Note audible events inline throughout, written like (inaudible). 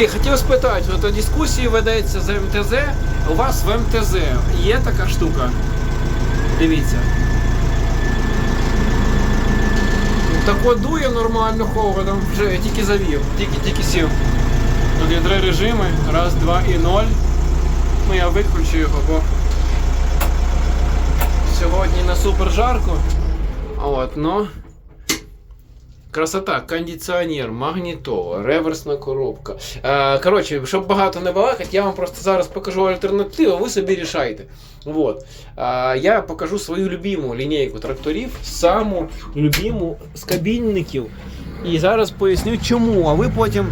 Окей, хотів спитати, от дискусії ведеться за МТЗ. У вас в МТЗ є така штука? Дивіться. Так от дує нормально холодом, вже я тільки завів, тільки тільки сів. Тут є три режими, раз, два і ноль. Ну я виключу його, бо сьогодні не супер жарко. От, но Красота, кондиціонер, магнітола, реверсна коробка. Е, коротше, щоб багато не балакати, я вам просто зараз покажу альтернативу, ви собі рішайте. Вот. Е, я покажу свою любиму лінійку тракторів, саму любиму з кабінників. І зараз поясню чому. А ви потім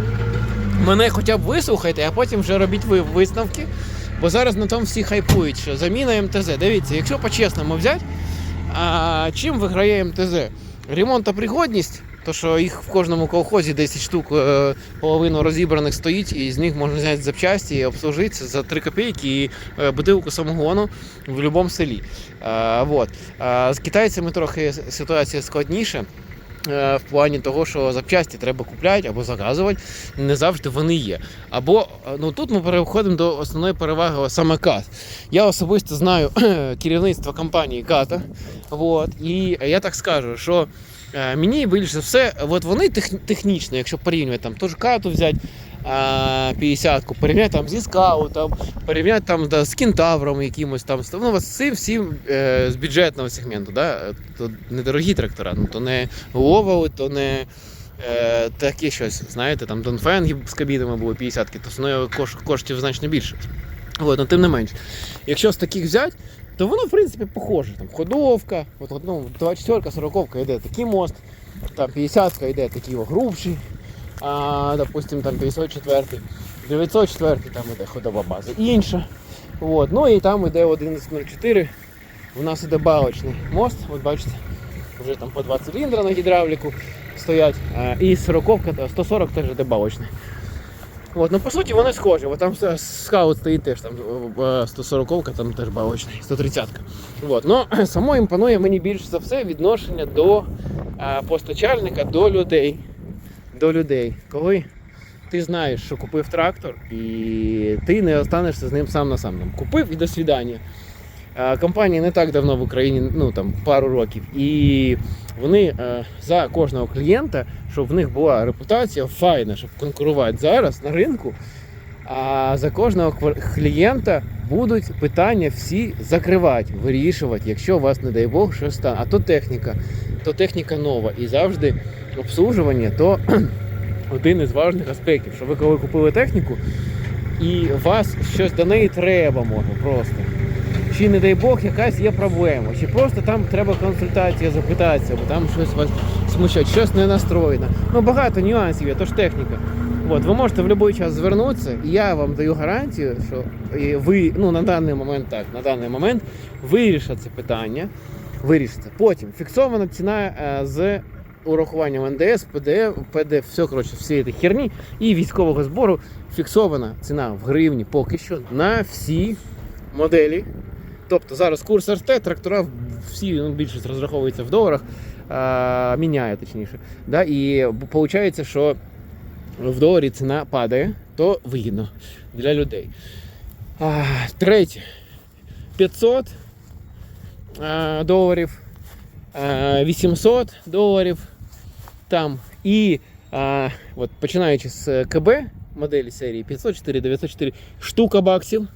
мене хоча б вислухайте, а потім вже робіть ви висновки. Бо зараз на тому всі хайпують, що заміна МТЗ. Дивіться, якщо по-чесному взяти, а, чим виграє МТЗ? Ремонтопригодність, то що їх в кожному колхозі 10 штук е, половину розібраних стоїть, і з них можна зняти запчасті і обслужити за 3 копійки і е, бутилку самогону в будь-якому селі. Вот. Е, з китайцями трохи ситуація складніша. В плані того, що запчасті треба купляти або заказувати, не завжди вони є. Або ну тут ми переходимо до основної переваги саме КАТ. Я особисто знаю (clears throat) керівництво компанії Ката. Вот, і я так скажу, що мені більше все, от вони технічно, якщо порівнювати там ту ж кату взяти. 50-ку, порівняти там зі скаутом, порівняти там да, з кентавром якимось там. Ну, з цим всім е, з бюджетного сегменту. Да? То недорогі трактора, ну, то не Ловали, то не е, таке щось. Знаєте, там Донфенги з кабінами були 50-ки, то воно кош, коштів значно більше. От, ну, тим не менш. Якщо з таких взяти, то воно, в принципі, похоже. Там ходовка, от, ну, 24 40 йде такий мост, там 50 йде такий грубший, а, допустим, там 504 904 там іде ходова база інша. От, ну і там іде 1104. У нас іде балочний мост, от бачите, вже там по 2 циліндра на гідравліку стоять. А, і 40 140 теж іде балочний. От, ну по суті вони схожі. бо там скаут стоїть теж там 140 там теж балочний, 130 От, ну, (clears throat) само імпонує мені більше за все відношення до а, постачальника, до людей. До людей. Коли ти знаєш, що купив трактор, і ти не останешся з ним сам на сам. Купив і до свідання. А, Компанія не так давно в Україні, ну там пару років, і вони е, за кожного клієнта, щоб в них була репутація файна, щоб конкурувати зараз на ринку. А за кожного клієнта будуть питання всі закривати, вирішувати, якщо у вас, не дай Бог, щось стане. А то техніка, то техніка нова. І завжди обслужування то (clears throat) один із важних аспектів, що ви коли купили техніку, і вас щось до неї треба може просто. Чи не дай Бог якась є проблема, чи просто там треба консультація запитатися, бо там щось вас смущає, щось не настроєно. Ну багато нюансів є, то ж техніка. От, ви можете в будь-який час звернутися, і я вам даю гарантію, що ви ну, на даний момент так, на даний момент вирішите це питання. Вирішите. Потім фіксована ціна е, з урахуванням НДС, ПДФ, ПДФ, все коротше, всі ці херні і військового збору. Фіксована ціна в гривні поки що на всі моделі. Тобто зараз курс РТ, трактора всі ну, більшість розраховується в доларах, а, міняє точніше. Да? І виходить, що в доларі ціна падає, то вигідно для людей. А, третє. 500 а, доларів, а, 800 доларів там. І а, от, починаючи з КБ моделі серії 504, 904 штука баксів.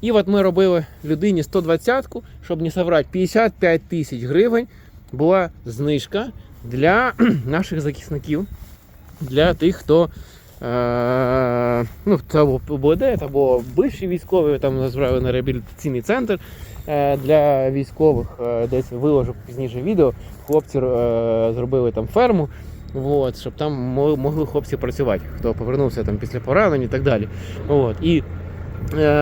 І от ми робили людині 120-ку, щоб не соврати, 55 тисяч гривень була знижка для (clears throat) наших захисників, для тих, хто е, ну, або ОБД, або бивші військові, там називали на реабілітаційний центр е, для військових, е, десь виложу пізніше відео. Хлопці е, зробили там ферму. От, щоб там могли хлопці працювати, хто повернувся там після поранень і так далі. От, і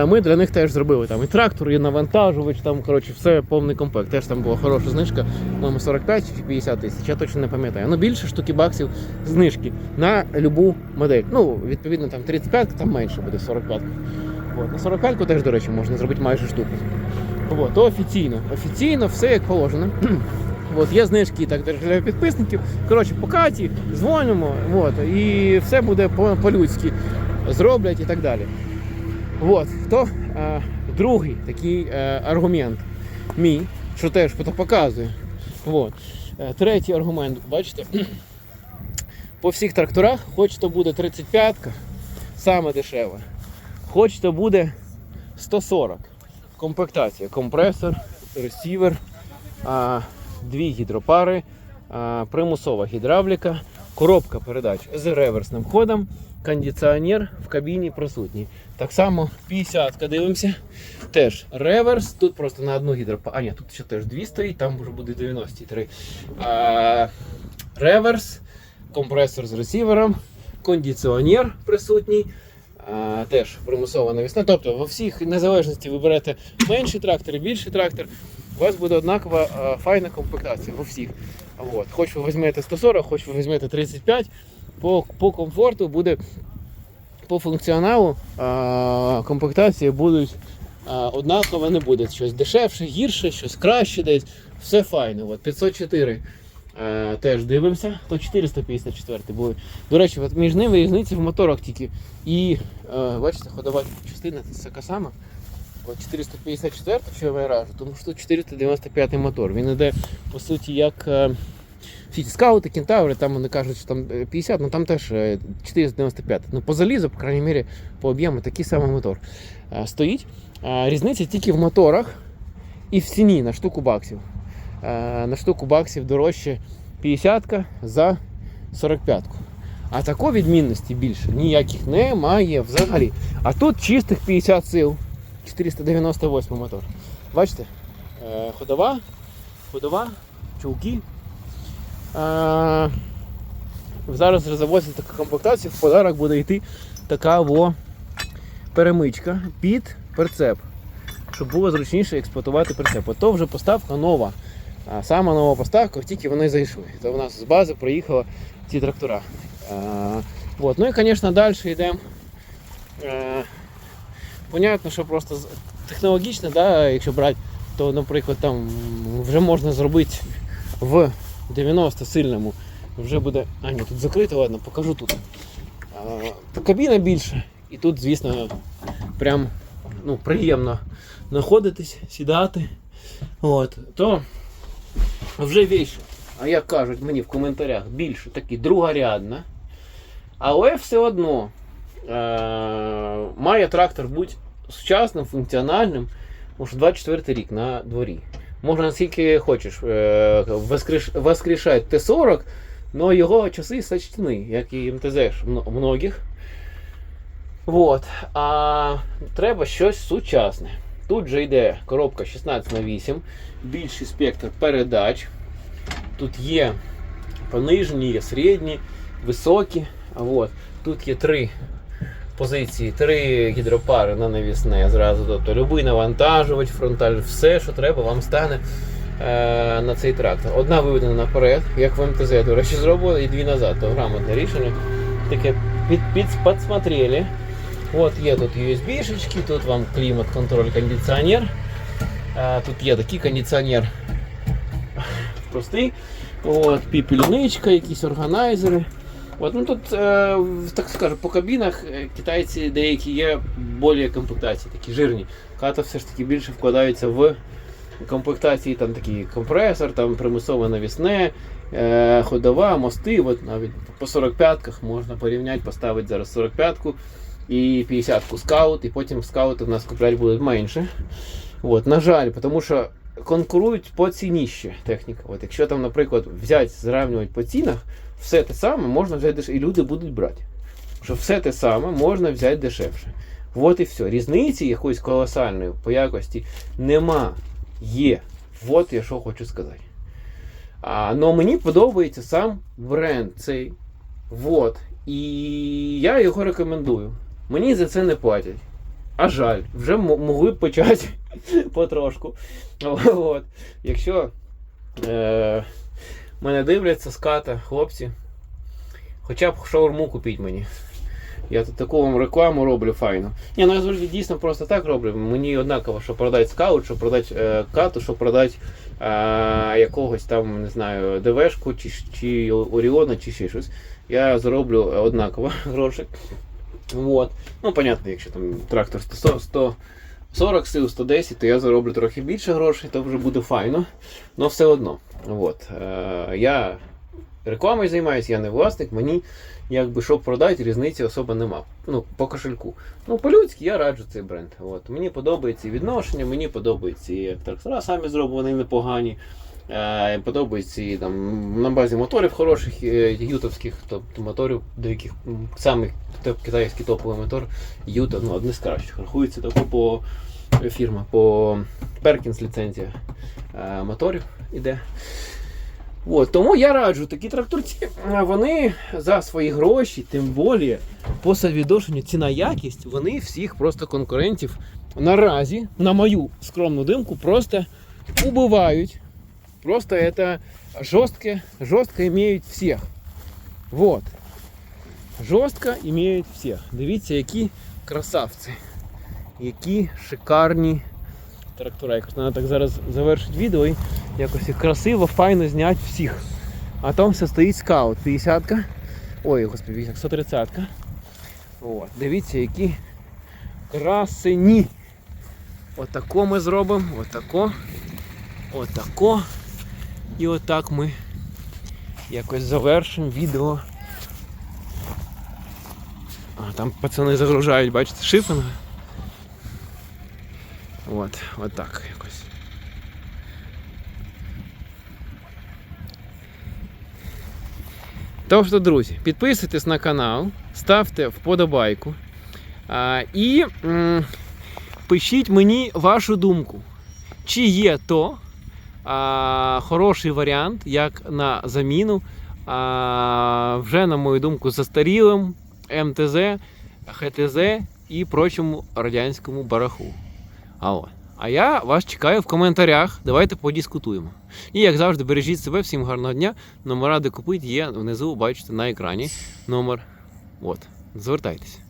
Ми для них теж зробили там і трактор, і навантажувач, там коротше, все повний комплект. Теж там була хороша знижка, по-моєму, 45 чи 50 тисяч, я точно не пам'ятаю. Ну більше штуки баксів знижки на любу модель. Ну, відповідно, там 35, там менше буде 45. От. На 45 теж, до речі, можна зробити майже штуку. От, офіційно. Офіційно все як положено. (clears throat) От, є знижки так для підписників. Коротше, по каті, дзвонимо, от, і все буде по-людськи. зроблять і так далі. От, то е, другий такий е, аргумент мій, що теж показує. От. Е, третій аргумент, бачите, (clears throat) по всіх тракторах, хоч то буде 35-ка, саме дешеве, хоч то буде 140. Комплектація, компресор, ресівер, а, дві гідропари, а, примусова гідравліка, коробка передач з реверсним ходом, кондиціонер в кабіні присутній. Так само 50-ка дивимося. Теж реверс. Тут просто на одну гідропару. А ні, тут ще теж дві стоїть, там вже буде 93. А, реверс, компресор з ресівером, кондиціонер присутній. А, теж примусова навісна. Тобто во всіх незалежності ви берете менший трактор більший трактор, у вас буде однакова а, файна комплектація во всіх. От. Хоч ви візьмете 140, хоч ви візьмете 35, по, по комфорту буде по функціоналу а, комплектації будуть а, однаково, не буде щось дешевше, гірше, щось краще десь. Все файно. От 504 е, теж дивимося, то 454 були. До речі, от між ними різниця в моторах тільки. І е, бачите, ходова частина це така сама. 454, що я раджу, тому що тут 495 мотор. Він іде, по суті, як е, всі ці скаути, кентаври, там вони кажуть, що там е, 50, ну там теж е, 495. Ну, по залізу, по крайній мірі, по об'єму такий самий мотор е, стоїть. Е, Різниця тільки в моторах і в ціні на штуку баксів. Е, На штуку баксів дорожче 50 за 45. А такої відмінності більше ніяких немає взагалі. А тут чистих 50 сил. 498 мотор. Бачите? Е, Ходова, ходова, чулки. Зараз завозять таку комплектацію, в подарок буде йти така во перемичка під прицеп, щоб було зручніше експлуатувати прицеп. Ото вже поставка нова. А сама нова поставка, тільки вони зайшли. Це у нас з бази приїхали ці трактора. А, вот. Ну і, звісно, далі йдемо. Понятно, що просто технологічно, да, якщо брати, то, наприклад, там вже можна зробити в 90 сильному. Вже буде. А, ні, тут закрито, ладно, покажу тут. А, кабіна більше. І тут, звісно, прям ну, приємно знаходитись, сідати. От, то вже більше. А як кажуть мені в коментарях, більше такі другорядна. Але все одно е- має трактор бути сучасним, функціональним. Може 24 рік на дворі. Можна наскільки хочеш е- воскреш... воскрешати Т-40, але його часи сочтені, як і МТЗ многих. Вот. А треба щось сучасне. Тут же йде коробка 16 на 8 більший спектр передач. Тут є понижені, є середні, високі. А от. Тут є три позиції, три гідропари на навісне зразу. Тобто любий навантажувач, фронталь, все, що треба, вам стане е, на цей трактор. Одна виведена наперед, як в МТЗ, до речі, зробили, і дві назад. То грамотне рішення. Таке під, під, підсмотрели. От є тут USB-шечки, тут вам клімат, контроль, кондиціонер. А, тут є такий кондиціонер простий. От, піпельничка, якісь органайзери. От, ну тут, е, так скажу, по кабінах е, китайці деякі є більш комплектації, такі жирні. Ката все ж таки більше вкладаються в комплектації, там такий компресор, там примусове навісне, е, ходова, мости. От навіть по 45-ках можна порівняти, поставити зараз 45-ку і 50-ку скаут, і потім скаути в нас купляти будуть менше. От, на жаль, тому що конкурують по ціні ще техніка. От, якщо там, наприклад, взяти, зрівнювати по цінах, все те саме можна взяти дешевше, і люди будуть брати. Що все те саме можна взяти дешевше. От і все. Різниці якоїсь колосальної по якості нема. Є. От я що хочу сказати. А, но мені подобається сам бренд цей. Вот. І я його рекомендую. Мені за це не платять. А жаль, вже могли б почати (laughs) потрошку. От. Якщо е- мене дивляться з ката, хлопці, хоча б шаурму купіть мені. Я тут таку вам рекламу роблю файно. Ні, ну я завжди дійсно просто так роблю. Мені однаково, що продати скаут, що продати е, кату, що продати е, якогось там, не знаю, ДВшку, чи, чи Оріона, чи ще щось. Я зароблю однаково (laughs) гроші. Вот. Ну, понятно, якщо там трактор 100, 140 сил, 110, то я зароблю трохи більше грошей, то вже буде файно. Но все одно. От. Е, я рекламою займаюся, я не власник, мені якби щоб продати, різниці особо нема. Ну, по кошельку. Ну, по-людськи я раджу цей бренд. От. Мені подобається відношення, мені подобається і як трактора самі зроблені непогані. Е, подобається і там на базі моторів хороших, е, ютовських, тобто моторів, до яких топ, китайський топовий мотор Юта, ну, одне з кращих. Рахується тако по фірма, по Perkins ліцензія е, моторів іде. От, тому я раджу такі тракторці, вони за свої гроші, тим більше по відношенню ціна якість, вони всіх просто конкурентів наразі, на мою скромну думку, просто убивають. Просто это жестко, жестко имеют всех. Вот. Жорстко імеють всіх. Дивіться, які красавці. Які шикарні трактора. Якось треба так зараз завершити відео і якось красиво, файно зняти всіх. А там все стоїть скаут 50-ка. Ой, господи, 130-ка. От. Дивіться, які красені. Отако ми зробимо. Отако. Отако. І отак ми якось завершимо відео. А, там пацани загружають, бачите, шифінг. От, отак якось. Тож, що, друзі, підписуйтесь на канал, ставте вподобайку а, і м, пишіть мені вашу думку. Чи є то а, хороший варіант, як на заміну, а, вже, на мою думку, застарілим МТЗ, ХТЗ і прочому радянському бараху. Алло. А я вас чекаю в коментарях. Давайте подискутуємо. І як завжди, бережіть себе, всім гарного дня. Номера де купити є внизу, бачите на екрані. Номер. От. Звертайтеся.